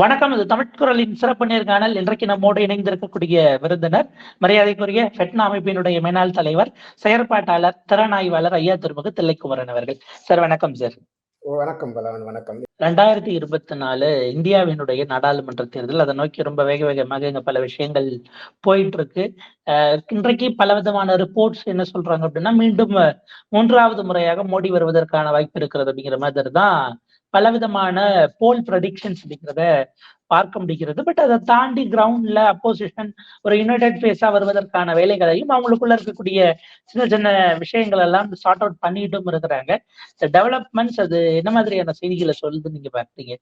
வணக்கம். இது தமிழ்குரலின் சிறப்பு நேர்காணல். இன்றைக்கு நம்மோடு இணைந்திருக்கக்கூடிய விருந்தினர் மரியாதைக்குரிய ஃபெட்னா அமைப்பினுடைய மேனாள் தலைவர் செயற்பாட்டாளர் திறனாய்வாளர் ஐயா திருமுக தில்லைக்குமரன் அவர்கள். சார் வணக்கம் சார். வணக்கம் பலவன் வணக்கம். ரெண்டாயிரத்தி இருபத்தி நாலு இந்தியாவினுடைய நாடாளுமன்ற தேர்தல் அதை நோக்கி ரொம்ப வேக வேகமாக இங்க பல விஷயங்கள் போயிட்டு இருக்கு இன்றைக்கு பல விதமான ரிப்போர்ட்ஸ் என்ன சொல்றாங்க அப்படின்னா மீண்டும் மூன்றாவது முறையாக மோடி வருவதற்கான வாய்ப்பு இருக்கிறது அப்படிங்கிற மாதிரி தான் பலவிதமான போல் ப்ரடிக்ஷன்ஸ் அப்படிங்கிறத பார்க்க முடிகிறது. பட் அதை தாண்டி கிரவுண்ட்ல அப்போசிஷன் ஒரு யுனைடெட் ஃபேஸா வருவதற்கான வேலைகளையும் அவங்களுக்குள்ள இருக்கக்கூடிய சின்ன சின்ன விஷயங்கள் எல்லாம் சார்ட் அவுட் பண்ணிட்டும் இருக்கிறாங்க. இந்த டெவலப்மெண்ட்ஸ் அது என்ன மாதிரியான செய்திகளை சொல்லுது நீங்க பாக்குறீங்க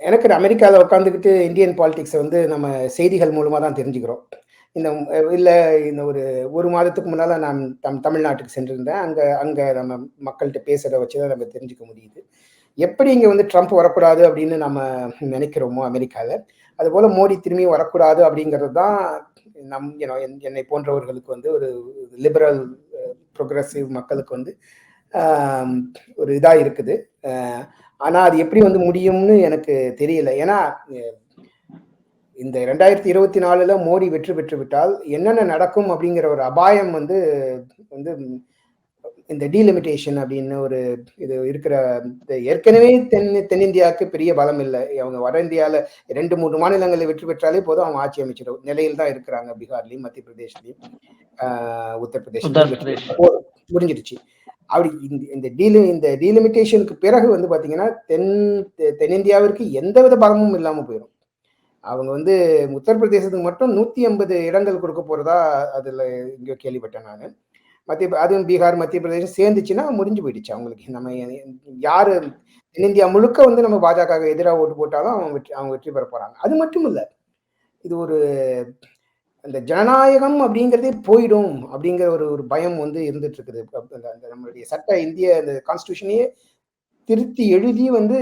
எனக்கு அமெரிக்காவில் உட்காந்துக்கிட்டு இந்தியன் பாலிடிக்ஸை வந்து நம்ம செய்திகள் மூலமாக தான் தெரிஞ்சுக்கிறோம். இந்த இல்லை இந்த ஒரு ஒரு மாதத்துக்கு முன்னால் நான் தம் தமிழ்நாட்டுக்கு சென்றிருந்தேன். அங்கே அங்கே நம்ம மக்கள்கிட்ட பேசுகிறத வச்சு தான் நம்ம தெரிஞ்சுக்க முடியுது. எப்படி இங்கே வந்து ட்ரம்ப் வரக்கூடாது அப்படின்னு நம்ம நினைக்கிறோமோ அமெரிக்காவில் அதுபோல் மோடி திரும்பி வரக்கூடாது அப்படிங்கிறது தான் நம் ஏன்னோ என்னை போன்றவர்களுக்கு வந்து ஒரு லிபரல் ப்ரோக்ரஸிவ் மக்களுக்கு வந்து ஒரு இதாக இருக்குது. ஆனால் அது எப்படி வந்து முடியும்னு எனக்கு தெரியல. ஏன்னா இந்த ரெண்டாயிரத்தி இருபத்தி நாலில் மோடி வெற்றி பெற்று விட்டால் என்னென்ன நடக்கும் அப்படிங்கிற ஒரு அபாயம் வந்து வந்து இந்த டீலிமிட்டேஷன் அப்படின்னு ஒரு இது இருக்கிற ஏற்கனவே தென் தென்னிந்தியாவுக்கு பெரிய பலம் இல்லை. அவங்க வட இந்தியாவில் ரெண்டு மூன்று மாநிலங்களில் வெற்றி பெற்றாலே போதும் அவங்க ஆட்சி அமைச்சிடும் நிலையில் தான் இருக்கிறாங்க. பீகார்லையும் மத்திய பிரதேஷ்லையும் உத்தரப்பிரதேச முடிஞ்சிடுச்சு. அப்படி இந்த இந்த டீலி இந்த டீலிமிட்டேஷனுக்கு பிறகு வந்து பார்த்தீங்கன்னா தென் தென்னிந்தியாவிற்கு எந்த வித பலமும் இல்லாமல் போயிடும் அவங்க வந்து உத்தரப்பிரதேசத்துக்கு மட்டும் நூற்றி ஐம்பது இடங்கள் கொடுக்க போகிறதா அதில் இங்கே கேள்விப்பட்டேன் நான். மத்திய அதுவும் பீகார் மத்திய பிரதேசம் சேர்ந்துச்சுன்னா முடிஞ்சு போயிடுச்சு அவங்களுக்கு. நம்ம யாரு தென்னிந்தியா முழுக்க வந்து நம்ம பாஜக எதிராக ஓட்டு போட்டாலும் அவங்க வெற்றி அவங்க வெற்றி பெற போறாங்க. அது மட்டும் இல்லை இது ஒரு அந்த ஜனநாயகம் அப்படிங்கிறதே போயிடும் அப்படிங்கிற ஒரு ஒரு பயம் வந்து இருந்துட்டு இருக்குது அந்த நம்மளுடைய சட்ட இந்திய அந்த கான்ஸ்டியூஷனையே திருத்தி எழுதி வந்து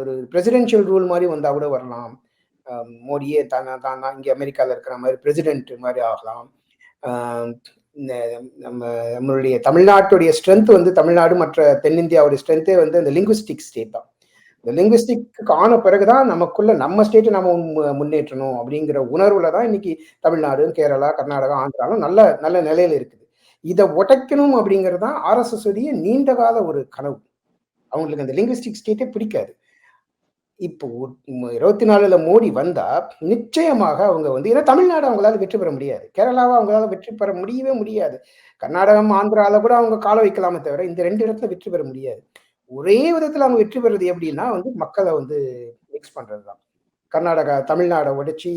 ஒரு பிரசிடென்ஷியல் ரூல் மாதிரி வந்தால் கூட வரலாம். மோடியே தான் தான் இங்கே அமெரிக்காவில் இருக்கிற மாதிரி பிரசிடென்ட் மாதிரி ஆகலாம். நம்ம நம்மளுடைய தமிழ்நாட்டுடைய ஸ்ட்ரென்த் வந்து தமிழ்நாடு மற்ற தென்னிந்தியாவுடைய ஸ்ட்ரென்த்தே வந்து அந்த லிங்குவிஸ்டிக் ஸ்டேட் தான். இந்த லிங்குவிஸ்டிக் ஆன பிறகுதான் நமக்குள்ள நம்ம ஸ்டேட்டை நம்ம முன்னேற்றணும் அப்படிங்கிற உணர்வுல தான் இன்னைக்கு தமிழ்நாடு கேரளா கர்நாடகா ஆந்திராலும் நல்ல நல்ல நிலையில இருக்குது. இதை உடைக்கணும் அப்படிங்கிறது தான் ஆர்எஸ்எஸ் உடைய நீண்ட கால ஒரு கனவு. அவங்களுக்கு அந்த லிங்குவிஸ்டிக் ஸ்டேட்டே பிடிக்காது. இப்போ இருபத்தி நாலுல மோடி வந்தா நிச்சயமாக அவங்க வந்து ஏன்னா தமிழ்நாடு அவங்களால வெற்றி பெற முடியாது. கேரளாவை அவங்களால வெற்றி பெற முடியவே முடியாது. கர்நாடகம் ஆந்திரால கூட அவங்க கால வைக்கலாமே தவிர இந்த ரெண்டு இடத்துல வெற்றி பெற முடியாது. ஒரே விதத்துல அவங்க வெற்றி பெறது எப்படின்னா வந்து மக்களை வந்து மிக்ஸ் பண்றதுதான். கர்நாடகா தமிழ்நாடை உடைச்சி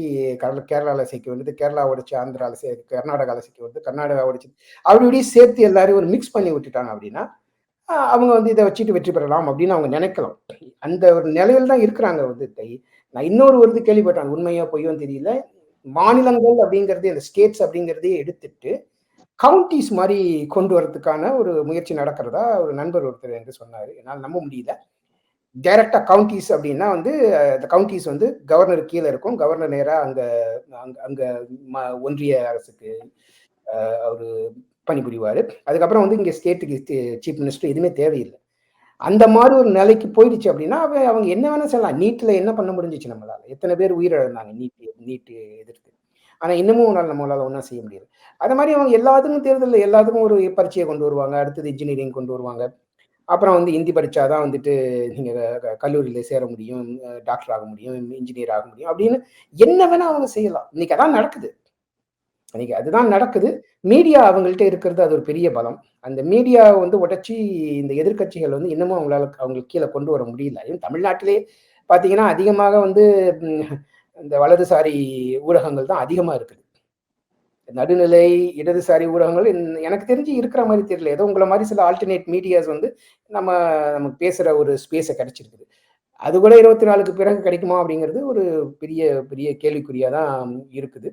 கேரளாவில் சேர்க்க வேண்டியது கேரளா உடைச்சி ஆந்திராவில் சே கர்நாடகாவில் சேர்க்க வேண்டியது கர்நாடகா உடைச்சி அப்படி இப்படி சேர்த்து எல்லாரும் ஒரு மிக்ஸ் பண்ணி விட்டுட்டாங்க அப்படின்னா அவங்க வந்து இதை வச்சுட்டு வெற்றி பெறலாம் அப்படின்னு அவங்க நினைக்கலாம். அந்த ஒரு நிலையில் தான் இருக்கிறாங்க வந்து நான் இன்னொரு ஒரு கேள்விப்பட்டேன். உண்மையோ பொய்யும் தெரியல. மாநிலங்கள் அப்படிங்கிறது இந்த ஸ்டேட்ஸ் அப்படிங்கிறதே எடுத்துட்டு கவுண்டிஸ் மாதிரி கொண்டு வரதுக்கான ஒரு முயற்சி நடக்கிறதா ஒரு நண்பர் ஒருத்தர் என்று சொன்னார். என்னால் நம்ப முடியல. டைரக்டாக கவுண்டிஸ் அப்படின்னா வந்து அந்த கவுண்டிஸ் வந்து கவர்னர் கீழே இருக்கும். கவர்னர் நேராக அங்கே அங்கே அங்கே ஒன்றிய அரசுக்கு ஒரு பணிபுரிவார். அதுக்கப்புறம் வந்து இங்கே ஸ்டேட்டுக்கு சீஃப் மினிஸ்டர் எதுவுமே தேவையில்லை. அந்த மாதிரி ஒரு நிலைக்கு போயிடுச்சு அப்படின்னா அவங்க என்ன வேணால் சொல்லலாம் நீட்டில் என்ன பண்ண முடிஞ்சிச்சு நம்மளால்? எத்தனை பேர் உயிரிழந்தாங்க? நீட்டு நீட்டு எதிர்த்து. ஆனால் இன்னமும் உன்னால் நம்மளால் ஒன்றும் செய்ய முடியாது அது மாதிரி அவங்க எல்லாத்துக்கும் தேர்தலில் எல்லாத்துக்கும் ஒரு பரீட்சையை கொண்டு வருவாங்க. அடுத்தது இன்ஜினியரிங் கொண்டு வருவாங்க. அப்புறம் வந்து ஹிந்தி படித்தாதான் வந்துட்டு நீங்கள் கல்லூரியில் சேர முடியும். டாக்டர் ஆக முடியும். இன்ஜினியர் ஆக முடியும். அப்படின்னு என்ன வேணால் அவங்க செய்யலாம். இன்னைக்கு அதான் நடக்குது. இன்னைக்கு அதுதான் நடக்குது. மீடியா அவங்கள்ட்ட இருக்கிறது அது ஒரு பெரிய பலம். அந்த மீடியா வந்து உடச்சி இந்த எதிர்கட்சிகள் வந்து இன்னமும் அவங்களால அவங்களுக்கு கீழே கொண்டு வர முடியல. ஏன் தமிழ்நாட்டிலே பார்த்தீங்கன்னா அதிகமாக வந்து இந்த வலதுசாரி ஊடகங்கள் தான் அதிகமாக இருக்குது. நடுநிலை இடதுசாரி ஊடகங்கள் எனக்கு தெரிஞ்சு இருக்கிற மாதிரி தெரியல. ஏதோ உங்களை மாதிரி சில ஆல்டர்னேட் மீடியாஸ் வந்து நம்ம நமக்கு பேசுகிற ஒரு ஸ்பேஸை கிடைச்சிருக்குது. அது கூட இருபத்தி நாலுக்கு பிறகு கிடைக்குமா அப்படிங்கிறது ஒரு பெரிய பெரிய கேள்விக்குறியாக தான் இருக்குது.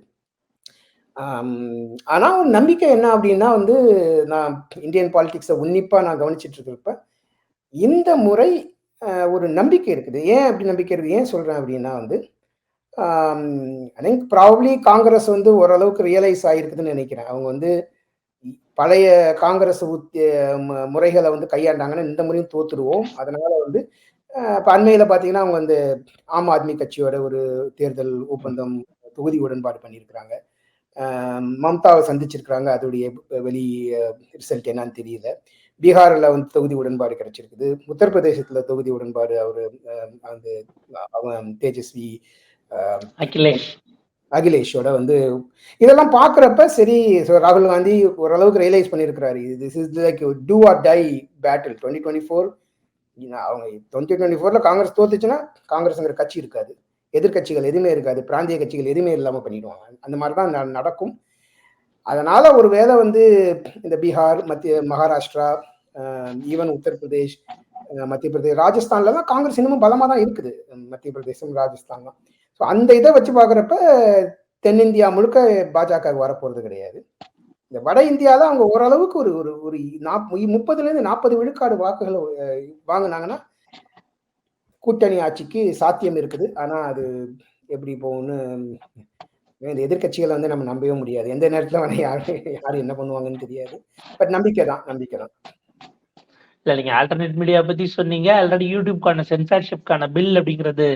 ஆனால் ஒரு நம்பிக்கை என்ன அப்படின்னா வந்து நான் இந்தியன் பாலிடிக்ஸை உன்னிப்பாக நான் கவனிச்சிட்டு இருக்கிறப்ப இந்த முறை ஒரு நம்பிக்கை இருக்குது. ஏன் அப்படி நம்பிக்கை இருக்குது? ஏன் சொல்கிறேன் அப்படின்னா வந்து ஐ திங்க் ப்ராப்ளி காங்கிரஸ் வந்து ஓரளவுக்கு ரியலைஸ் ஆகிருக்குதுன்னு நினைக்கிறேன். அவங்க வந்து பழைய காங்கிரஸ் முறைகளை வந்து கையாண்டாங்கன்னா இந்த முறையும் தோத்துடுவோம் அதனால வந்து இப்போ அண்மையில் பார்த்தீங்கன்னா அவங்க வந்து ஆம் ஆத்மி கட்சியோட ஒரு தேர்தல் ஒப்பந்தம் தொகுதி உடன்பாடு பண்ணியிருக்கிறாங்க. மம்தாவை சந்திச்சிருக்கிறாங்க. அதோடைய வெளி ரிசல்ட் என்னன்னு தெரியல. பீகாரில் வந்து தொகுதி உடன்பாடு கிடைச்சிருக்குது. உத்தரப்பிரதேசத்தில் தொகுதி உடன்பாடு அவர் அந்த அவன் தேஜஸ்வி அகிலேஷ். அகிலேஷோட வந்து இதெல்லாம் பார்க்குறப்ப சரி ராகுல் காந்தி ஓரளவுக்கு ரியலைஸ் பண்ணியிருக்கிறாரு. This is like do or die battle twenty twenty four அவங்க டுவெண்ட்டி டுவெண்ட்டி ஃபோரில் காங்கிரஸ் தோத்துச்சுன்னா காங்கிரஸ்ங்கிற கட்சி இருக்காது. எதிர்கட்சிகள் எதுவுமே இருக்காது. பிராந்திய கட்சிகள் எதுவுமே இல்லாமல் பண்ணிடுவாங்க. அந்த மாதிரி தான் நடக்கும். அதனால ஒரு வேலை வந்து இந்த பீகார் மத்திய மகாராஷ்டிரா ஈவன் உத்தரப்பிரதேஷ் மத்திய பிரதேஷ் ராஜஸ்தான்ல தான் காங்கிரஸ் இன்னமும் பலமாக தான் இருக்குது. மத்திய பிரதேசம் ராஜஸ்தான் தான். ஸோ அந்த இதை வச்சு பார்க்குறப்ப தென்னிந்தியா முழுக்க பாஜக வரப்போறது கிடையாது. இந்த வட இந்தியாவில் அவங்க ஓரளவுக்கு ஒரு ஒரு ஒரு நாப் முப்பதுலேருந்து நாற்பது விழுக்காடு வாக்குகளை வாங்கினாங்கன்னா கூட்டணி ஆட்சிக்கு சாத்தியம் இருக்குது. ஆனால் அது எப்படி போகும்னு இந்த எதிர்கட்சிகளை வந்து நம்ம நம்பவே முடியாது. எந்த நேரத்தில் வேணா யாரு யார் என்ன பண்ணுவாங்கன்னு தெரியாது. பட் நம்பிக்கை தான் நம்பிக்கை தான். இல்ல நீங்க ஆல்டர்னேட் மீடியா பத்தி சொன்னீங்க. ஆல்ரெடி யூடியூப்கான சென்சார்ஷிப்கான பில் அப்படிங்கிறது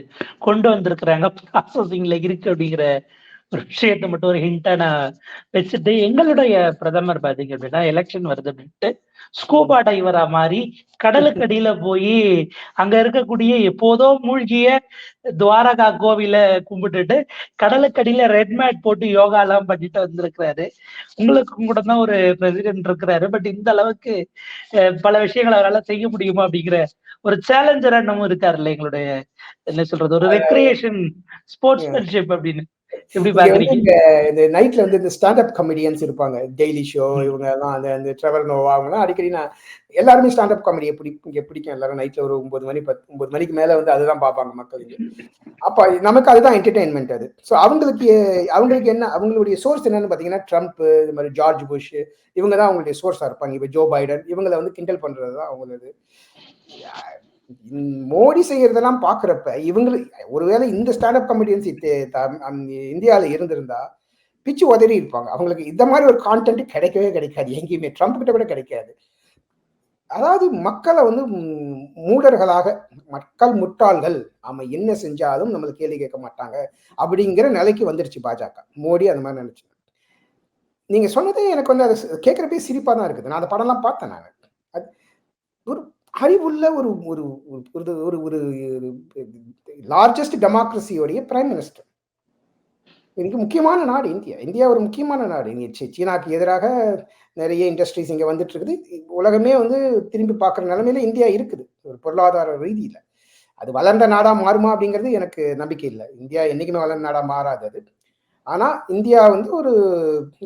கொண்டு வந்திருக்கிறாங்க. ப்ராசஸிங்ல இருக்கு அப்படிங்கிற ஒரு விஷயத்த மட்டும் ஒரு ஹிண்டா நான் வச்சுட்டு எங்களுடைய பிரதமர் பாத்தீங்க அப்படின்னா எலெக்ஷன் வருது அப்படின்ட்டு ஸ்கூபா டைவரா மாதிரி கடலுக்கு அடியில போய் அங்க இருக்கக்கூடிய எப்போதோ மூழ்கிய துவாரகா கோவில கும்பிட்டுட்டு கடலுக்கடியில ரெட் மேட் போட்டு யோகா எல்லாம் பண்ணிட்டு வந்திருக்கிறாரு. உங்களுக்கும் கூட தான் ஒரு பிரசிடென்ட் இருக்கிறாரு. பட் இந்த அளவுக்கு பல விஷயங்கள் அவரால் செய்ய முடியுமா அப்படிங்கிற ஒரு சேலஞ்சரா நம்ம இருக்காருல்ல எங்களுடைய என்ன சொல்றது ஒரு ரெக்ரியேஷன் ஸ்போர்ட்ஸ்மேன்ஷிப் அப்படின்னு. எப்படி பாக்குறீங்க இந்த நைட்ல வந்து இந்த ஸ்டாண்ட் அப் கமெடியன்ஸ் இருப்பாங்க டெய்லி ஷோ இவங்க எல்லாம் அந்த அந்த ட்ரெவர் நோவா அவங்க அடிக்கடி நான் எல்லாருமே ஸ்டாண்ட் அப் காமெடியை பிடி இங்க பிடிக்கும். எல்லாரும் நைட்ல ஒரு ஒன்பது மணி பத்து ஒன்பது மணிக்கு மேல வந்து அதுதான் பார்ப்பாங்க மக்கள் அப்ப நமக்கு அதுதான் என்டர்டைன்மெண்ட் அது. ஸோ அவங்களுக்கு அவங்களுக்கு என்ன அவங்களுடைய சோர்ஸ் என்னன்னு பாத்தீங்கன்னா ட்ரம்ப் இது மாதிரி ஜார்ஜ் புஷ் இவங்க தான் அவங்களுடைய சோர்ஸா இருப்பாங்க. இப்ப ஜோ பைடன் இவங்களை வந்து கிண்டல் பண்றது தான் அவங்களது. மோடி செய்யறதெல்லாம் பாக்குறப்ப இவங்களுக்கு ஒருவேளை இந்த ஸ்டாண்டப் கமெடியன்ஸ் இந்தியாவில் இருந்திருந்தா பிச்சு உதறி இருப்பாங்க. அவங்களுக்கு இந்த மாதிரி ஒரு கான்டென்ட் கிடைக்கவே கிடைக்காது. எங்கேயுமே. ட்ரம்ப் கிட்ட கூட கிடைக்காது. அதாவது மக்களை வந்து மூடர்களாக மக்கள் முட்டாள்கள் நம்ம என்ன செஞ்சாலும் நம்மளை கேள்வி கேட்க மாட்டாங்க அப்படிங்கிற நிலைக்கு வந்துருச்சு பாஜக. மோடி அந்த மாதிரி நினைச்சு. நீங்க சொன்னதே எனக்கு வந்து அதை கேட்கறப்பே சிரிப்பா தான் இருக்குது. நான் அந்த படம்லாம் பார்த்தேன் நான். அது ஒரு அறிவுள்ள ஒரு ஒரு ஒரு ஒரு ஒரு லார்ஜஸ்ட் டெமோக்ரஸியோடைய பிரைம் மினிஸ்டர் இன்னைக்கு முக்கியமான நாடு இந்தியா. இந்தியா ஒரு முக்கியமான நாடு. சீனாக்கு எதிராக நிறைய இண்டஸ்ட்ரீஸ் இங்கே வந்துட்டு இருக்குது. உலகமே வந்து திரும்பி பார்க்குற நிலமையில இந்தியா இருக்குது. ஒரு பொருளாதார ரீதியில். அது வளர்ந்த நாடாக மாறுமா அப்படிங்கிறது எனக்கு நம்பிக்கை இல்லை. இந்தியா என்றைக்குமே வளர்ந்த நாடாக மாறாது அது. ஆனால் இந்தியா வந்து ஒரு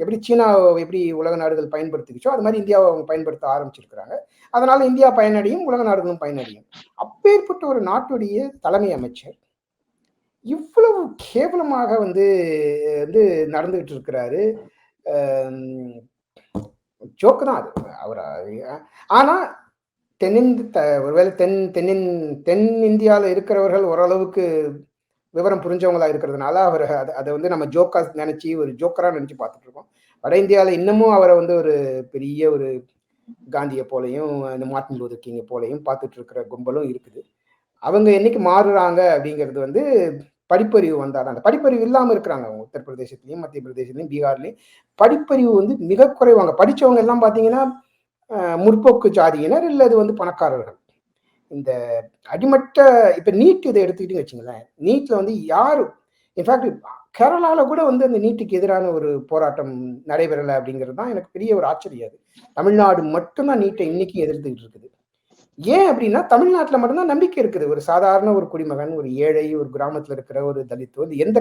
எப்படி சீனா எப்படி உலக நாடுகள் பயன்படுத்திக்கிச்சோ அது மாதிரி இந்தியாவை அவங்க பயன்படுத்த ஆரம்பிச்சிருக்கிறாங்க. அதனால இந்தியா பயனடையும் உலக நாடுகளும் பயனடையும். அப்பேற்பட்ட ஒரு நாட்டுடைய தலைமை அமைச்சர் இவ்வளவு கேவலமாக வந்து வந்து நடந்துகிட்டு இருக்கிறாரு. ஜோக்கு தான் அது. அவர் ஆனால் தென்னிந்த ஒருவேளை தென் தென்னின் தென் இந்தியாவில் இருக்கிறவர்கள் ஓரளவுக்கு விவரம் புரிஞ்சவங்களா இருக்கிறதுனால அவர் அதை அதை வந்து நம்ம ஜோக்கா நினைச்சு ஒரு ஜோக்கரா நினைச்சு பார்த்துட்டு இருக்கோம். வட இந்தியாவில் இன்னமும் அவரை வந்து ஒரு பெரிய ஒரு காந்தியை போலையும் இந்த மார்ட்டின் லூதர் கிங்கை போலையும் பார்த்துட்டு இருக்கிற கும்பலும் இருக்குது. அவங்க என்னைக்கு மாறுறாங்க அப்படிங்கிறது வந்து படிப்பறிவு வந்தால் அந்த படிப்பறிவு இல்லாமல் இருக்கிறாங்க அவங்க. உத்தரப்பிரதேசத்துலையும் மத்திய பிரதேசத்துலையும் பீகார்லையும். படிப்பறிவு வந்து மிக குறைவாங்க படித்தவங்க எல்லாம் பார்த்தீங்கன்னா முற்போக்கு ஜாதியினர் இல்லை அது வந்து பணக்காரர்கள். இந்த அடிமட்ட இப்போ நீட் இதை எடுத்துக்கிட்டு வச்சுங்களேன் நீட்டில் வந்து யார் இன்ஃபேக்ட் கேரளாவில் கூட வந்து அந்த நீட்டுக்கு எதிரான ஒரு போராட்டம் நடைபெறலை அப்படிங்கிறது தான் எனக்கு பெரிய ஒரு ஆச்சரியம் அது. தமிழ்நாடு மட்டும்தான் நீட்டை இன்னைக்கு எதிர்த்துக்கிட்டு இருக்குது. ஏன் அப்படின்னா தமிழ்நாட்டில் மட்டும்தான் நம்பிக்கை இருக்குது. ஒரு சாதாரண ஒரு குடிமகன் ஒரு ஏழை ஒரு கிராமத்தில் இருக்கிற ஒரு தலித்து வந்து எந்த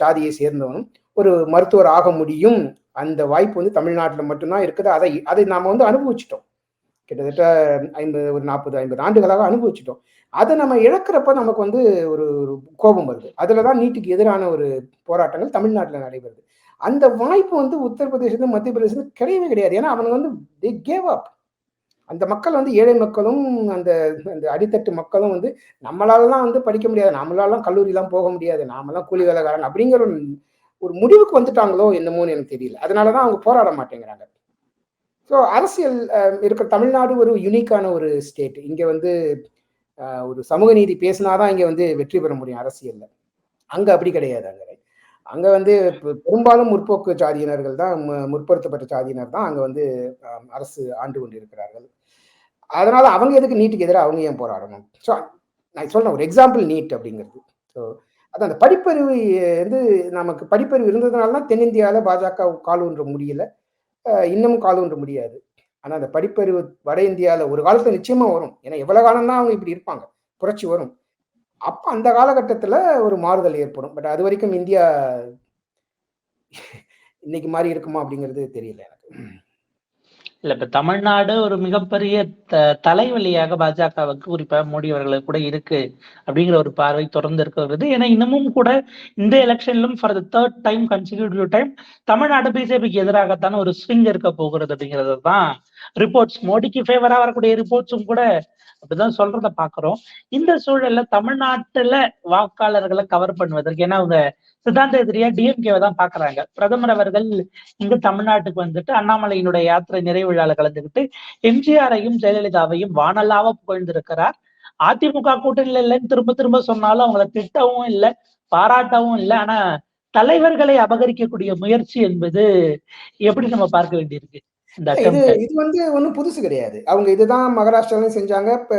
சாதியை சேர்ந்தவனும் ஒரு மருத்துவர் ஆக முடியும். அந்த வாய்ப்பு வந்து தமிழ்நாட்டில் மட்டும்தான் இருக்குது. அதை அதை நாம் வந்து அனுபவிச்சிட்டோம். கிட்டத்தட்ட ஐம்பது ஒரு நாற்பது ஐம்பது ஆண்டுகளாக அனுபவிச்சிட்டோம். அதை நம்ம இழக்கிறப்ப நமக்கு வந்து ஒரு கோபம் வருது. அதில் தான் நீட்டுக்கு எதிரான ஒரு போராட்டங்கள் தமிழ்நாட்டில் நடைபெறுது. அந்த வாய்ப்பு வந்து உத்தரப்பிரதேசத்து மத்திய பிரதேசத்துக்கு கிடையவே கிடையாது. ஏன்னா அவங்க வந்து தி கேவ் அப் அந்த மக்கள் வந்து ஏழை மக்களும் அந்த அந்த அடித்தட்டு மக்களும் வந்து நம்மளாலலாம் வந்து படிக்க முடியாது. நம்மளாலாம் கல்லூரிலாம் போக முடியாது. நாமெல்லாம் கூலி வேலைக்காரன் அப்படிங்கிற ஒரு ஒரு முடிவுக்கு வந்துட்டாங்களோ என்னமோன்னு எனக்கு தெரியல. அதனாலதான் அவங்க போராட மாட்டேங்கிறாங்க. ஸோ அரசியல் இருக்கிற தமிழ்நாடு ஒரு யுனிக்கான ஒரு ஸ்டேட் இங்கே வந்து ஒரு சமூக நீதி பேசினாதான் இங்கே வந்து வெற்றி பெற முடியும் அரசியலில். அங்கே அப்படி கிடையாது அங்கே. அங்கே வந்து பெரும்பாலும் முற்போக்கு சாதியினர்கள் தான் மு- முற்படுத்தப்பட்ட சாதியினர் தான் அங்கே வந்து அரசு ஆண்டு கொண்டிருக்கிறார்கள். அதனால அவங்க எதுக்கு நீட்டுக்கு எதிராக அவங்க ஏன் போராடணும்? ஸோ நான் சொல்கிறேன் ஒரு எக்ஸாம்பிள் நீட் அப்படிங்கிறது. ஸோ அது அந்த படிப்பறிவு வந்து நமக்கு படிப்பறிவு இருந்ததுனால தான் தென்னிந்தியாவில் பாஜக கால் ஒன்று முடியல. இன்னமும் கால் ஒன்று முடியாது. ஆனால் அந்த படிப்பறிவு வட இந்தியாவில் ஒரு காலத்தில் நிச்சயமாக வரும். ஏன்னா எவ்வளோ காலம் தான் அவங்க இப்படி இருப்பாங்க. புரட்சி வரும். அப்போ அந்த காலகட்டத்தில் ஒரு மாறுதல் ஏற்படும். பட் அது வரைக்கும் இந்தியா இன்னைக்கு மாதிரி இருக்குமா அப்படிங்கிறது தெரியல எனக்கு. இல்ல இப்ப தமிழ்நாடு ஒரு மிகப்பெரிய த- தலைவலியாக பாஜகவுக்கு குறிப்பா மோடி அவர்களுக்கு கூட இருக்கு அப்படிங்கிற ஒரு பார்வை தொடர்ந்து இருக்கிறது ஏன்னா இன்னமும் கூட இந்த எலெக்ஷன்லும் for the third time consecutive time Tamil Nadu பிஜேபிக்கு எதிராகத்தான ஒரு ஸ்விங் இருக்க போகிறது அப்படிங்கிறது தான். ரிப்போர்ட்ஸ் மோடிக்கு ஃபேவரா வரக்கூடிய ரிப்போர்ட்ஸும் கூட அப்படிதான் சொல்றத பாக்குறோம் இந்த சூழல்ல தமிழ்நாட்டுல வாக்காளர்களை கவர் பண்ணுவதற்கு ஏன்னா அவங்க சித்தாந்த எதிரியா டிஎம்கேவை தான் பாக்குறாங்க பிரதமர் அவர்கள் இங்கு தமிழ்நாட்டுக்கு வந்துட்டு அண்ணாமலையினுடைய யாத்திரை நிறைவிழால கலந்துக்கிட்டு எம்ஜிஆரையும் ஜெயலலிதாவையும் வானலாவ புகழ்ந்திருக்கிறார். அதிமுக கூட்டணியில இல்லைன்னு திரும்ப திரும்ப சொன்னாலும் அவங்கள திட்டவும் இல்லை பாராட்டவும் இல்லை. ஆனா தலைவர்களை அபகரிக்கக்கூடிய முயற்சி என்பது எப்படி நம்ம பார்க்க வேண்டியிருக்கு? இது. இது வந்து ஒன்றும் புதுசு கிடையாது. அவங்க இதுதான் மகாராஷ்டிராலையும் செஞ்சாங்க இப்போ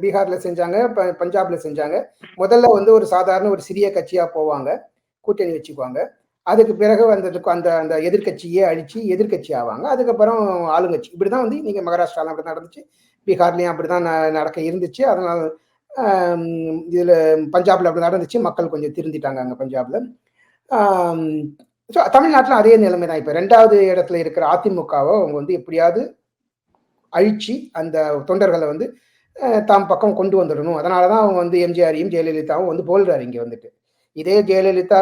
பீகார்ல செஞ்சாங்க பஞ்சாப்ல செஞ்சாங்க. முதல்ல வந்து ஒரு சாதாரண ஒரு சிறிய கட்சியா போவாங்க கூட்டணி வச்சுக்குவாங்க. அதுக்கு பிறகு அந்த அந்த அந்த எதிர்க்கட்சியே அழிச்சு எதிர்க்கட்சி ஆவாங்க. அதுக்கப்புறம் ஆளுங்கட்சி. இப்படிதான் வந்து நீங்க மகாராஷ்டிரால அப்படி நடந்துச்சு. பீகார்லயும் அப்படிதான் ந- நடக்க இருந்துச்சு. அதனால இதுல பஞ்சாப்ல அப்படி நடந்துச்சு. மக்கள் கொஞ்சம் திருந்திட்டாங்க அங்க பஞ்சாப்ல. ஸோ தமிழ்நாட்டில் அதே நிலைமை தான் இப்போ ரெண்டாவது இடத்துல இருக்கிற அதிமுகவை அவங்க வந்து எப்படியாவது அழிச்சு அந்த தொண்டர்களை வந்து தாம் பக்கம் கொண்டு வந்துடணும். அதனால தான் அவங்க வந்து எம்ஜிஆரையும் ஜெயலலிதாவும் வந்து போல்றாரு இங்கே வந்துட்டு. இதே ஜெயலலிதா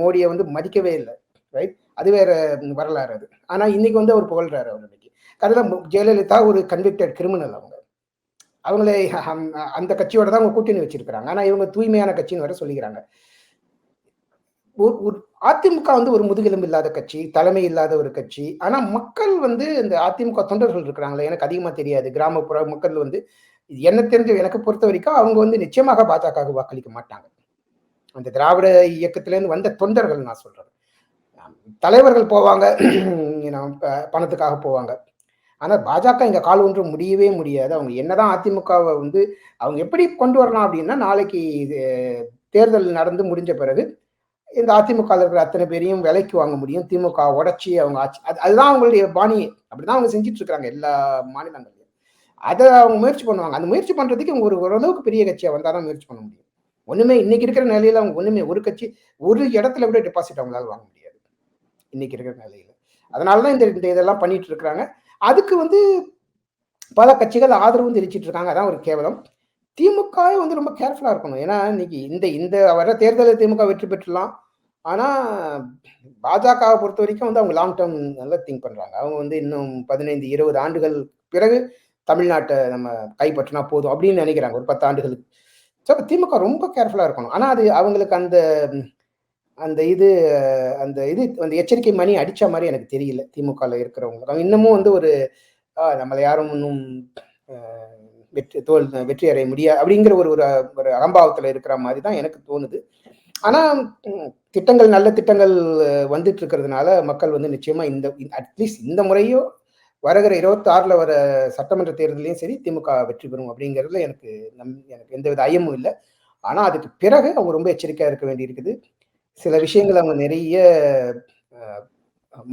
மோடியை வந்து மதிக்கவே இல்லை ரைட் அது வேற வரலாறு அது. ஆனால் இன்னைக்கு வந்து அவர் புகழ்றாரு அவர் இன்னைக்கு. கடையில் ஜெயலலிதா ஒரு கன்விக்டட் கிரிமினல் அவங்க. அவங்களே ஹம், அந்த கட்சியோட தான் அவங்க கூட்டணி வச்சிருக்கிறாங்க. ஆனால் இவங்க தூய்மையான கட்சின்னு வர சொல்லிக்கிறாங்க. அதிமுக வந்து ஒரு முதுகெலும்பு இல்லாத கட்சி தலைமை இல்லாத ஒரு கட்சி. ஆனால் மக்கள் வந்து இந்த அதிமுக தொண்டர்கள் இருக்கிறாங்களே எனக்கு அதிகமாக தெரியாது. கிராமப்புற மக்கள் வந்து என்ன தெரிஞ்ச எனக்கு பொறுத்த வரைக்கும் அவங்க வந்து நிச்சயமாக பாஜகவுக்கு வாக்களிக்க மாட்டாங்க. அந்த திராவிட இயக்கத்திலேருந்து வந்த தொண்டர்கள் நான் சொல்றேன் தலைவர்கள் போவாங்க பணத்துக்காக போவாங்க. ஆனால் பாஜக இங்கே கால் ஒன்று முடியவே முடியாது. அவங்க என்னதான் அதிமுகவை வந்து அவங்க எப்படி கொண்டு வரலாம் அப்படின்னா நாளைக்கு இது, தேர்தல் நடந்து முடிஞ்ச பிறகு இந்த அதிமுக இருக்கிற அத்தனை பேரையும் விலைக்கு வாங்க முடியும். திமுக உடச்சி அவங்க ஆட்சி அது அதுதான் அவங்களுடைய பாணி. அப்படிதான் அவங்க செஞ்சுட்டு இருக்கிறாங்க எல்லா மாநிலங்களையும் அதை அவங்க முயற்சி பண்ணுவாங்க. அந்த முயற்சி பண்றதுக்கு இவங்க ஒரு ஓரளவுக்கு பெரிய கட்சியா வந்தாதான் முயற்சி பண்ண முடியும். ஒண்ணுமே இன்னைக்கு இருக்கிற நிலையில அவங்க ஒண்ணுமே ஒரு கட்சி ஒரு இடத்துல கூட டெபாசிட் அவங்களால வாங்க முடியாது. இன்னைக்கு இருக்கிற நிலையில. அதனாலதான் இந்த இந்த இதெல்லாம் பண்ணிட்டு இருக்கிறாங்க. அதுக்கு வந்து பல கட்சிகள் ஆதரவும் தெரிவிச்சிட்டு இருக்காங்க. அதான் ஒரு கேவலம். திமுக வந்து ரொம்ப கேர்ஃபுல்லாக இருக்கணும். ஏன்னா இன்னைக்கு இந்த இந்த வர தேர்தலில் திமுக வெற்றி பெற்றலாம். ஆனால் பாஜகவை பொறுத்த வரைக்கும் வந்து அவங்க லாங் டேர்ம் நல்லா திங்க் பண்ணுறாங்க அவங்க வந்து இன்னும் பதினைந்து இருபது ஆண்டுகள் பிறகு தமிழ்நாட்டை நம்ம கைப்பற்றினா போதும் அப்படின்னு நினைக்கிறாங்க. ஒரு பத்து ஆண்டுகளுக்கு. ஸோ திமுக ரொம்ப கேர்ஃபுல்லாக இருக்கணும். ஆனால் அது அவங்களுக்கு அந்த அந்த இது அந்த இது அந்த எச்சரிக்கை மணி அடித்த மாதிரி எனக்கு தெரியல. திமுகவில் இருக்கிறவங்க அவங்க இன்னமும் வந்து ஒரு நம்மளை யாரும் இன்னும் வெற்றி தோல் வெற்றி அடைய முடியாது அப்படிங்கிற ஒரு ஒரு ஒரு அகம்பாவத்துல இருக்கிற மாதிரி தான் எனக்கு தோணுது. ஆனால் திட்டங்கள் நல்ல திட்டங்கள் வந்துட்டு இருக்கிறதுனால மக்கள் வந்து நிச்சயமாக இந்த அட்லீஸ்ட் இந்த முறையோ வருகிற இருபத்தி வர சட்டமன்ற தேர்தலையும் சரி திமுக வெற்றி பெறும் அப்படிங்கிறதுல எனக்கு நம் எனக்கு எந்தவித ஐயமும் இல்லை. ஆனால் அதுக்கு பிறகு அவங்க ரொம்ப எச்சரிக்கையாக இருக்க வேண்டியிருக்குது. சில விஷயங்கள் அவங்க நிறைய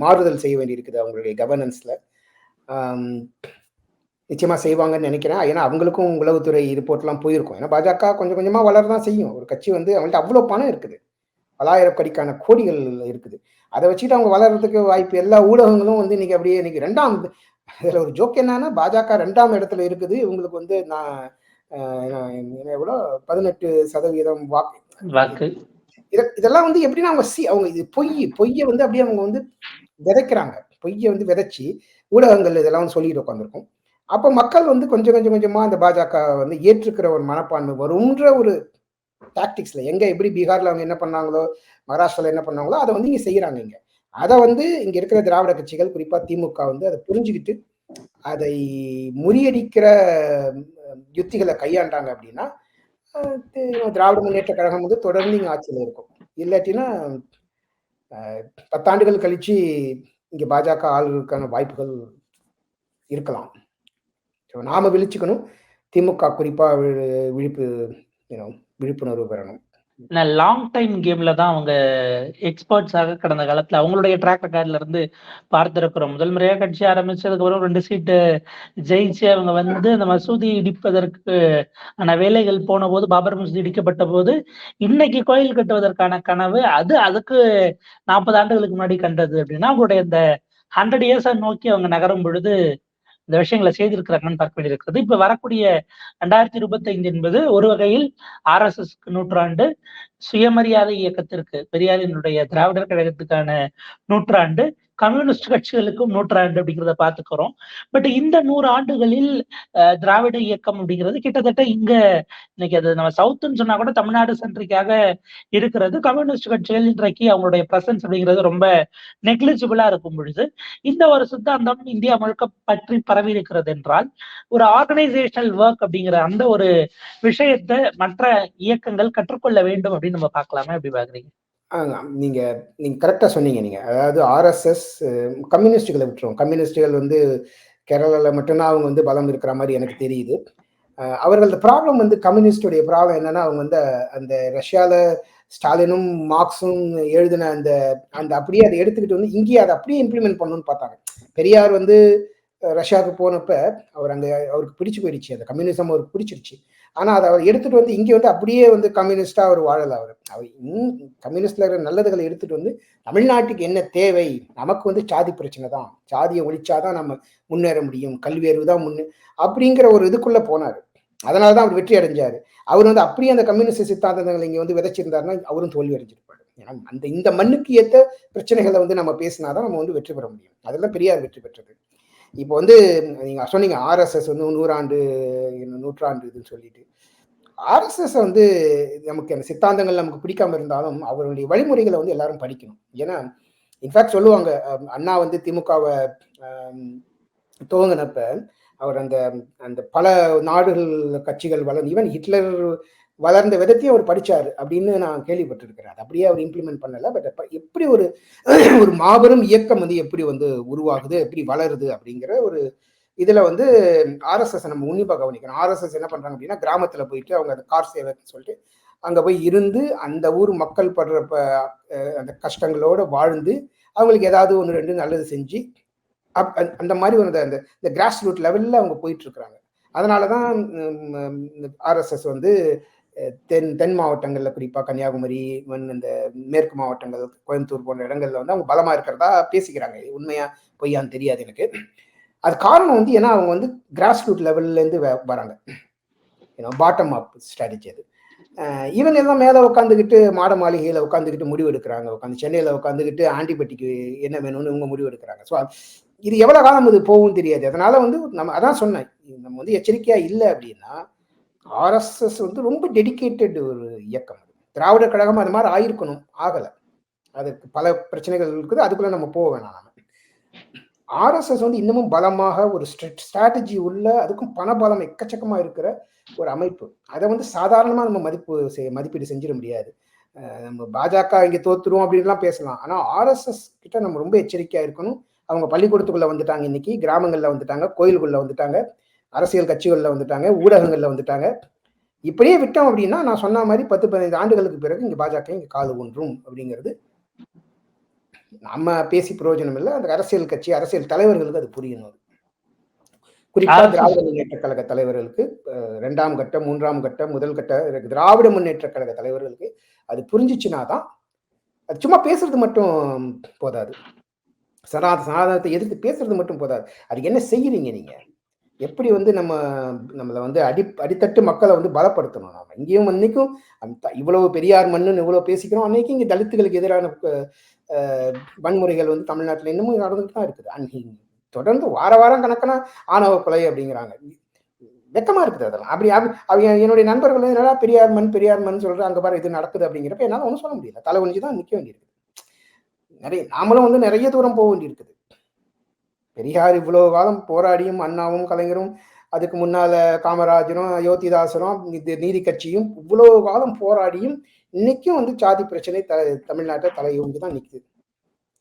மாறுதல் செய்ய வேண்டியிருக்குது அவங்களுடைய கவர்னன்ஸில் நிச்சயமா செய்வாங்கன்னு நினைக்கிறேன். ஏன்னா அவங்களுக்கும் உளவுத்துறை ரிப்போர்ட்லாம் போயிருக்கும். ஏன்னா பாஜக கொஞ்சம் கொஞ்சமா வளரதான் செய்யும். ஒரு கட்சி வந்து அவங்கள்ட்ட அவ்வளோ பணம் இருக்குது. பலாயிரம் கோடிக்கான கோடிகள் இருக்குது. அதை வச்சுட்டு அவங்க வளர்றதுக்கு வாய்ப்பு எல்லா ஊடகங்களும் வந்து இன்னைக்கு அப்படியே இன்னைக்கு ரெண்டாம் இதுல ஒரு ஜோக் என்னன்னா பாஜக ரெண்டாம் இடத்துல இருக்குது. இவங்களுக்கு வந்து நான் எவ்வளோ? பதினெட்டு சதவீதம் வாக்கு. வாக்கு. இத- இதெல்லாம் வந்து எப்படின்னா அவங்க சி அவங்க இது பொய் பொய்யை வந்து அப்படியே அவங்க வந்து விதைக்கிறாங்க. பொய்யை வந்து விதைச்சி ஊடகங்கள் இதெல்லாம் வந்து சொல்லிட்டு உட்காந்துருக்கும் அப்போ மக்கள் வந்து கொஞ்சம் கொஞ்சம் கொஞ்சமாக அந்த பாஜக வந்து ஏற்றுக்கிற ஒரு மனப்பான்மை வரும்ன்ற ஒரு டாக்டிக்ஸில் எங்கே எப்படி பீகாரில் அவங்க என்ன பண்ணாங்களோ மகாராஷ்டிராவில் என்ன பண்ணாங்களோ அதை வந்து இங்கே செய்கிறாங்க இங்கே. அதை வந்து இங்கே இருக்கிற திராவிட கட்சிகள் குறிப்பாக திமுக வந்து அதை புரிஞ்சுக்கிட்டு அதை முறியடிக்கிற யுத்திகளை கையாண்டாங்க அப்படின்னா திராவிட முன்னேற்ற கழகம் வந்து தொடர்ந்து இங்கே ஆட்சியில் இருக்கும். இல்லாட்டினா பத்தாண்டுகள் கழிச்சு இங்கே பாஜக ஆளுக்கான வாய்ப்புகள் இருக்கலாம். ஸோ நாம விழிச்சுக்கணும். திமுக குறிப்பாக விழிப்பு விழிப்புணர்வு பெறணும். லாங் டைம் கேம்ல தான் அவங்க எக்ஸ்பர்ட்ஸாக கடந்த காலத்துல அவங்களுடைய ட்ராக் ரெக்கார்ட்ல இருந்து பார்த்திருக்கிறோம். முதல் முறையா கட்சி ஆரம்பிச்சதுக்கு அப்புறம் ரெண்டு சீட்டு ஜெயிச்சு அவங்க வந்து அந்த மசூதி இடிப்பதற்கு ஆன வேலைகள் போன போது பாபர் மசூதி இடிக்கப்பட்ட போது இன்னைக்கு கோயில் கட்டுவதற்கான கனவு அது அதுக்கு நாற்பது ஆண்டுகளுக்கு முன்னாடி கண்டது அப்படின்னா அவங்களுடைய இந்த ஹண்ட்ரட் இயர்ஸை நோக்கி அவங்க நகரும் பொழுது இந்த விஷயங்களை செய்திருக்கிறாங்கன்னு பார்க்க வேண்டியிருக்கிறது. இப்ப வரக்கூடிய ரெண்டாயிரத்தி இருபத்தி ஐந்து என்பது ஒரு வகையில் ஆர் எஸ் எஸ் நூற்றாண்டு சுயமரியாதை இயக்கத்திற்கு பெரியாரினுடைய திராவிடர் கழகத்துக்கான நூற்றாண்டு கம்யூனிஸ்ட் கட்சிகளுக்கும் நூற்றாண்டு அப்படிங்கிறத பார்த்துக்கிறோம். பட் இந்த நூறு ஆண்டுகளில் திராவிட இயக்கம் அப்படிங்கிறது கிட்டத்தட்ட இங்க இன்னைக்கு அது நம்ம சவுத்துன்னு சொன்னா கூட தமிழ்நாடு சென்ட்ரிக்காக இருக்கிறது. கம்யூனிஸ்ட் கட்சிகள் இன்றைக்கு அவங்களுடைய பிரசன்ஸ் அப்படிங்கிறது ரொம்ப நெக்லிஜிபிளா இருக்கும் பொழுது இந்த ஒரு சித்தாந்தம் இந்தியா முழுக்க பற்றி பரவி இருக்கிறது என்றால் ஒரு ஆர்கனைசேஷனல் ஒர்க் அப்படிங்கிற அந்த ஒரு விஷயத்தை மற்ற இயக்கங்கள் கற்றுக்கொள்ள வேண்டும் அப்படின்னு நம்ம பார்க்கலாமே அப்படி பாக்குறீங்க நீங்க நீங்க கரெக்டா சொன்னீங்க நீங்க. அதாவது ஆர்எஸ்எஸ் கம்யூனிஸ்டுகளை விட்டுருவோம். கம்யூனிஸ்டுகள் வந்து கேரளாவில் மட்டும்தான் அவங்க வந்து பலம் இருக்கிற மாதிரி எனக்கு தெரியுது. அவர்களது ப்ராப்ளம் வந்து கம்யூனிஸ்டுடைய ப்ராப்ளம் என்னன்னா அவங்க வந்து அந்த ரஷ்யாவில் ஸ்டாலினும் மார்க்ஸும் எழுதின அந்த அந்த அப்படியே அதை எடுத்துக்கிட்டு வந்து இங்கேயே அதை அப்படியே இம்ப்ளிமெண்ட் பண்ணணும்னு பார்த்தாங்க. பெரியார் வந்து ரஷ்யாவுக்கு போனப்ப அவர் அங்கே அவருக்கு பிடிச்சு போயிடுச்சு. அந்த கம்யூனிசம் அவருக்கு பிடிச்சிருச்சு. ஆனால் அதை அவர் எடுத்துட்டு வந்து இங்கே வந்து அப்படியே வந்து கம்யூனிஸ்டாக அவர் வாழல அவர். அவர் கம்யூனிஸ்டில் இருக்கிற நல்லதுகளை எடுத்துட்டு வந்து தமிழ்நாட்டுக்கு என்ன தேவை? நமக்கு வந்து சாதி பிரச்சனை தான். சாதியை ஒழிச்சாதான் நம்ம முன்னேற முடியும். கல்வியறிவு தான் முன்னே அப்படிங்கிற ஒரு இதுக்குள்ளே போனார். அதனால தான் அவர் வெற்றி அடைஞ்சார். அவர் வந்து அப்படியே அந்த கம்யூனிஸ்ட் சித்தாந்தங்களை இங்கே வந்து விதைச்சிருந்தாருன்னா அவரும் தோல்வி அடைஞ்சிருப்பாரு. ஏன்னா அந்த இந்த மண்ணுக்கு ஏற்ற பிரச்சனைகளை வந்து நம்ம பேசினாதான் நம்ம வந்து வெற்றி பெற முடியும். அதெல்லாம் பெரியார் வெற்றி பெற்றது. இப்போ வந்து நீங்க சொன்னீங்க ஆர்எஸ்எஸ் வந்து நூறாண்டு நூற்றாண்டு இதுன்னு சொல்லிட்டு. ஆர்எஸ்எஸ் வந்து நமக்கு அந்த சித்தாந்தங்கள் நமக்கு பிடிக்காம இருந்தாலும் அவருடைய வழிமுறைகளை வந்து எல்லாரும் படிக்கணும். ஏன்னா இன்ஃபேக்ட் சொல்லுவாங்க அண்ணா வந்து திமுகவை துவங்கினப்ப அவர் அந்த அந்த பல நாடுகள் கட்சிகள் வளர்ந்து ஈவன் ஹிட்லர் வளர்ந்த விதத்தையும் அவர் படித்தார் அப்படின்னு நான் கேள்விப்பட்டிருக்கிறேன் அது அப்படியே அவர் இம்ப்ளிமெண்ட் பண்ணலை பட் எப்படி ஒரு ஒரு மாபெரும் இயக்கம் வந்து எப்படி வந்து உருவாகுது எப்படி வளருது அப்படிங்கிற ஒரு இதில் வந்து ஆர்எஸ்எஸ் நம்ம உன்னிப்பாக கவனிக்கணும் ஆர்எஸ்எஸ் என்ன பண்ணுறாங்க அப்படின்னா கிராமத்தில் போயிட்டு அவங்க அந்த கார் சேவைன்னு சொல்லிட்டு அங்கே போய் இருந்து அந்த ஊர் மக்கள் படுற அந்த கஷ்டங்களோடு வாழ்ந்து அவங்களுக்கு ஏதாவது ஒன்று ரெண்டு நல்லது செஞ்சு அப் அந்த மாதிரி ஒரு அந்த இந்த கிராஸ் ரூட் லெவலில் அவங்க போயிட்டுருக்குறாங்க அதனால தான் ஆர்எஸ்எஸ் வந்து தென் தென் மாவட்டங்களில் குறிப்பாக கன்னியாகுமரி இந்த மேற்கு மாவட்டங்கள் கோயம்புத்தூர் போன்ற இடங்கள்ல வந்து அவங்க பலமாக இருக்கிறதா பேசிக்கிறாங்க. உண்மையாக பொய்யான்னு தெரியாது எனக்கு. அது காரணம் வந்து ஏன்னா அவங்க வந்து கிராஸ் ரூட் லெவல்லேருந்து வராங்க. ஏன்னா பாட்டம் அப் ஸ்ட்ராட்டஜி அது. இவங்க எல்லாம் மேலே உட்காந்துக்கிட்டு மாட மாளிகையில் உட்காந்துக்கிட்டு முடிவு எடுக்கிறாங்க. உட்காந்து சென்னையில் உட்காந்துக்கிட்டு ஆண்டிப்பட்டிக்கு என்ன வேணும்னு இவங்க முடிவு எடுக்கிறாங்க. ஸோ இது எவ்வளோ காலம் இது போகும் தெரியாது. அதனால வந்து நம்ம அதான் சொன்னேன். நம்ம வந்து எச்சரிக்கையாக இல்லை அப்படின்னா ஆர்எஸ்எஸ் வந்து ரொம்ப டெடிக்கேட்டட் ஒரு இயக்கம். திராவிட கழகம் அது மாதிரி ஆயிருக்கணும். ஆகலை. அதுக்கு பல பிரச்சனைகள் இருக்குது. அதுக்குள்ள நம்ம போக வேணாம் நம்ம ஆர்எஸ்எஸ் வந்து இன்னமும் பலமாக ஒரு ஸ்ட்ராட்டஜி உள்ள அதுக்கும் பணபலம் எக்கச்சக்கமாக இருக்கிற ஒரு அமைப்பு. அதை வந்து சாதாரணமாக நம்ம மதிப்பு செய் மதிப்பீடு செஞ்சிட முடியாது. நம்ம பாஜக இங்கே தோத்துரும் அப்படின்லாம் பேசலாம். ஆனால் ஆர்எஸ்எஸ் கிட்ட நம்ம ரொம்ப எச்சரிக்கையாக இருக்கணும். அவங்க பள்ளிக்கூடத்துக்குள்ளே வந்துட்டாங்க இன்னைக்கு கிராமங்களில் வந்துட்டாங்க கோயிலுக்குள்ளே வந்துட்டாங்க. அரசியல் கட்சிகளில் வந்துட்டாங்க ஊடகங்களில் வந்துட்டாங்க. இப்படியே விட்டோம் அப்படின்னா நான் சொன்ன மாதிரி பத்து பதினைந்து ஆண்டுகளுக்கு பிறகு இங்கே பாஜக இங்கே காது ஒன்றும் அப்படிங்கிறது. நம்ம பேசி பிரயோஜனம் இல்லை. அந்த அரசியல் கட்சி அரசியல் தலைவர்களுக்கு அது புரியணும் குறிப்பா திராவிட முன்னேற்ற கழக தலைவர்களுக்கு ரெண்டாம் கட்ட மூன்றாம் கட்ட முதல் கட்ட திராவிட முன்னேற்ற கழக தலைவர்களுக்கு அது புரிஞ்சிச்சுனா தான் அது சும்மா பேசுறது மட்டும் போதாது. சனாத சனாதனத்தை எதிர்த்து பேசுறது மட்டும் போதாது. அதுக்கு என்ன செய்யறீங்க நீங்க? எப்படி வந்து நம்ம நம்மளை வந்து அடி அடித்தட்டு மக்களை வந்து பலப்படுத்தணும் நம்ம இங்கேயும் அன்னைக்கும் இவ்வளவு பெரியார் மண்ணுன்னு இவ்வளவு பேசிக்கிறோம். அன்னைக்கு இங்கே தலித்துகளுக்கு எதிரான வன்முறைகள் வந்து தமிழ்நாட்டில் இன்னமும் நடந்துட்டு தான் இருக்குது. அன்னைக்கு தொடர்ந்து வார வாரம் கணக்கான ஆணவ கொலை அப்படிங்கிறாங்க. வெக்கமா இருக்குது அதெல்லாம். அப்படி அவங்க என்னுடைய நண்பர்கள் என்னடா பெரியார் மண் பெரியார் மண் சொல்ற அங்க பாரு இது நடக்குது அப்படிங்கிறப்ப என்னால ஒன்றும் சொல்ல முடியல. தலை ஒழிஞ்சு தான் நிற்க வேண்டியிருக்குது நிறைய நாமளும் வந்து நிறைய தூரம் போக வேண்டியிருக்குது. பெரியார் இவ்வளோ காலம் போராடியும் அண்ணாவும் கலைஞரும் அதுக்கு முன்னால காமராஜரும் அயோத்திதாசரும் இது நீதி கட்சியும் இவ்வளோ காலம் போராடியும் இன்னைக்கும் வந்து சாதி பிரச்சனை த தமிழ்நாட்டை தலையோங்கி தான் நிற்குது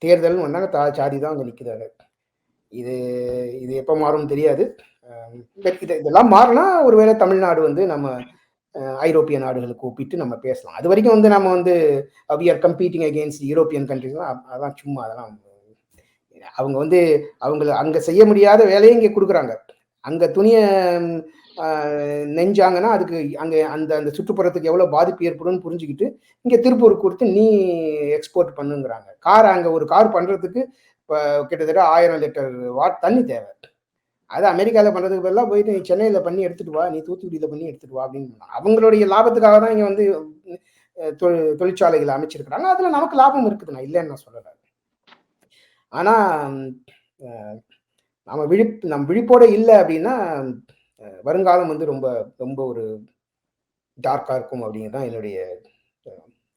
தேர்தல்னு வந்தாங்க தா சாதி தான் அங்கே நிக்குது இது இது எப்போ மாறும் தெரியாது. இது இதெல்லாம் மாறினா ஒருவேளை தமிழ்நாடு வந்து நம்ம ஐரோப்பிய நாடுகளுக்கு ஒப்பிட்டு நம்ம பேசலாம். அது வரைக்கும் வந்து நம்ம வந்து we are competing against European கண்ட்ரிஸ்லாம் அதெல்லாம் சும்மா அதெல்லாம் அவங்க வந்து அவங்க அங்கே செய்ய முடியாத வேலையை இங்கே கொடுக்குறாங்க. அங்கே துணியை நெஞ்சாங்கன்னா அதுக்கு அங்கே அந்த அந்த சுற்றுப்புறத்துக்கு எவ்வளோ பாதிப்பு ஏற்படும்னு புரிஞ்சுக்கிட்டு இங்கே திருப்பூர் கொடுத்து நீ எக்ஸ்போர்ட் பண்ணுங்கிறாங்க. கார் அங்கே ஒரு கார் பண்ணுறதுக்கு இப்போ கிட்டத்தட்ட ஆயிரம் லிட்டர் வாட் தண்ணி தேவை. அது அமெரிக்காவில் பண்ணுறதுக்கு பதிலாக போயிட்டு நீ சென்னையில் பண்ணி எடுத்துகிட்டு வா நீ தூத்துக்குடியில் பண்ணி எடுத்துகிட்டு வா அப்படின்னு சொன்னாங்க. அவங்களுடைய லாபத்துக்காக தான் இங்கே வந்து தொழிற்சாலைகளை அமைச்சிருக்கிறாங்க. அதில் நமக்கு லாபம் இருக்குது நான் இல்லைன்னு நான் சொல்லலை. ஆனால் நம்ம விழிப் நம்ம விழிப்போட இல்லை அப்படின்னா வருங்காலம் வந்து ரொம்ப ரொம்ப ஒரு டார்க்காக இருக்கும் அப்படிங்கிறது தான் என்னுடைய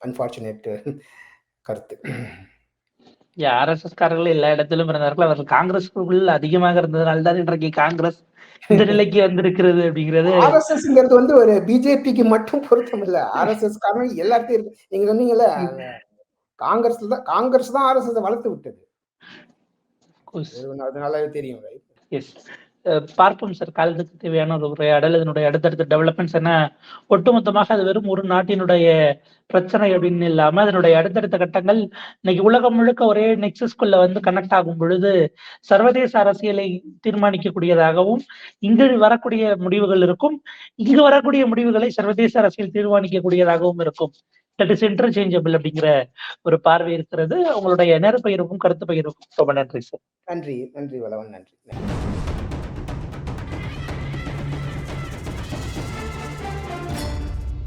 அன்ஃபார்ச்சுனேட் கருத்து. ஆர்எஸ்எஸ் காரர்கள் எல்லா இடத்திலும் இருந்தார்கள். அவர்கள் காங்கிரஸுக்குள் அதிகமாக இருந்ததுனால தான் இன்றைக்கு காங்கிரஸ் இந்த நிலைக்கு வந்திருக்கிறது அப்படிங்கிறது. ஆர்எஸ்எஸ்ங்கிறது வந்து ஒரு பிஜேபிக்கு மட்டும் பொருத்தம் இல்ல. ஆர்எஸ்எஸ் காரணம் எல்லாத்தையும் இருக்கு. நீங்க சொன்னீங்கல்ல காங்கிரஸ் தான் காங்கிரஸ் தான் ஆர்எஸ்எஸ் வளர்த்து விட்டது. அதனால தெரியும் right? எஸ் பார்ப்போம் சார் காலத்துக்கு தேவையான ஒரு உரையாடல் இதனுடைய அடுத்தடுத்த டெவலப்மெண்ட்ஸ் என்ன? ஒட்டுமொத்தமாக அது வெறும் ஒரு நாட்டினுடைய பிரச்சனை அப்படின்னு இல்லாம அதனுடைய அடுத்தடுத்த கட்டங்கள் இன்னைக்கு உலகம் முழுக்க ஒரே நெக்ஸஸ்குள்ள வந்து கனெக்ட் ஆகும் பொழுது சர்வதேச அரசியலை தீர்மானிக்கக்கூடியதாகவும் இங்கு வரக்கூடிய முடிவுகள் இருக்கும். இங்கு வரக்கூடிய முடிவுகளை சர்வதேச அரசியல் தீர்மானிக்கக்கூடியதாகவும் இருக்கும். தட் இஸ் இன்டர்சேஞ்சபிள் அப்படிங்கிற ஒரு பார்வை இருக்கிறது. உங்களுடைய நேர பயிருக்கும் கருத்து பயிருக்கும் ரொம்ப நன்றி சார் நன்றி நன்றி வளவன் நன்றி.